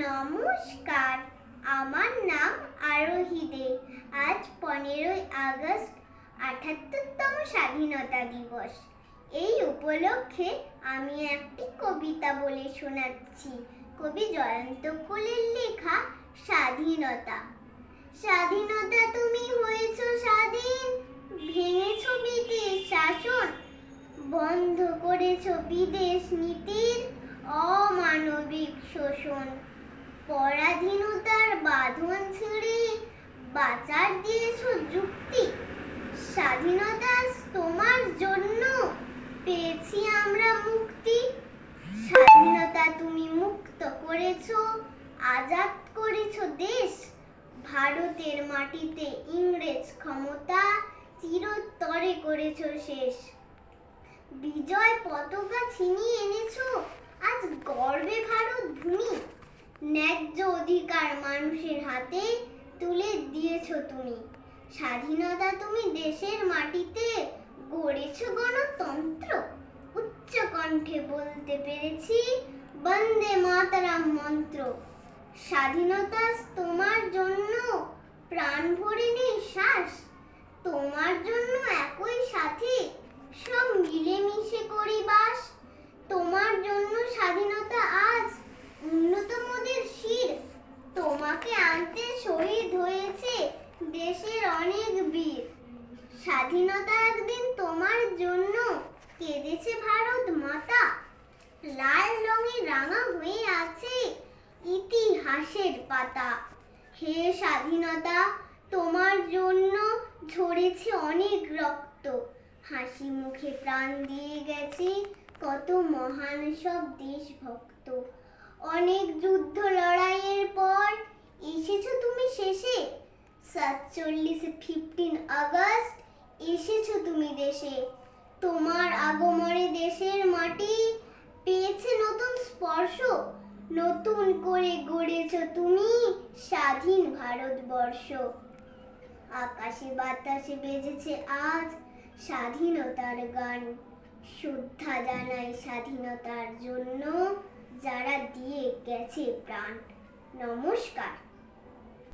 নমস্কার। আমার নাম আরোহী দে আজ পনেরোই আগস্ট, আঠাত্তরতম স্বাধীনতা দিবস। এই উপলক্ষে আমি একটি কবিতা বলে শোনাচ্ছি। কবি জয়ন্ত কুলের লেখা, স্বাধীনতা। স্বাধীনতা তুমি হয়েছ স্বাধীন, ভেঙেছ বিদেশ শাসন, বন্ধ করেছ বিদেশ নীতির শোষণ পরাধীনতার বাঁধন ছিঁড়ে বাঁচার দিয়েছ যুক্তি। স্বাধীনতা তোমার জন্য, পেয়েছি আমরা মুক্তি। স্বাধীনতা তুমি মুক্ত করেছ, আজাদ করেছ দেশ। ভারতের মাটিতে ইংরেজ ক্ষমতা চিরতরে করেছ শেষ। বিজয় পতাকা ছিনিয়ে এনেছ, আজ গর্বে ভারত ভূমি। ন্যায্য অধিকার মানুষের হাতে তুলে দিয়েছ তুমি। স্বাধীনতা তুমি দেশের মাটিতে গড়েছো গণতন্ত্র। উচ্চ কণ্ঠে বলতে পেরেছি, বন্দে মাতারাম মন্ত্র। স্বাধীনতা তোমার জন্য প্রাণ ভরে নেই, শ্বাস তোমার জন্য একই সাথে সব মিলেমিশে করি বাস তোমার জন্য স্বাধীনতা আজ উন্নত মোদের শির তোমাকে আনতে শহীদ হয়েছে দেশের অনেক বীর। স্বাধীনতা একদিন তোমার জন্য কেঁদেছে ভারত মাতা। লাল রঙে রাঙা হয়ে আছে ইতিহাসের পাতা। হে স্বাধীনতা, তোমার জন্য ঝরেছে অনেক রক্ত। হাসি মুখে প্রাণ দিয়ে গেছে কত মহান সব দেশভক্ত। অনেক যুদ্ধ লড়াইয়ের পর এসেছ তুমি শেষে। সাতচল্লিশে ফিফটিন আগস্ট এসেছ তুমি দেশে। তোমার আগমনে দেশের মাটি পেয়েছে নতুন স্পর্শ। নতুন করে গড়েছ তুমি স্বাধীন ভারতবর্ষ। আকাশে বাতাসে বেজেছে আজ স্বাধীনতার গান। শ্রদ্ধা জানাই স্বাধীনতার জন্য যারা দিয়ে গেছে প্রাণ। নমস্কার।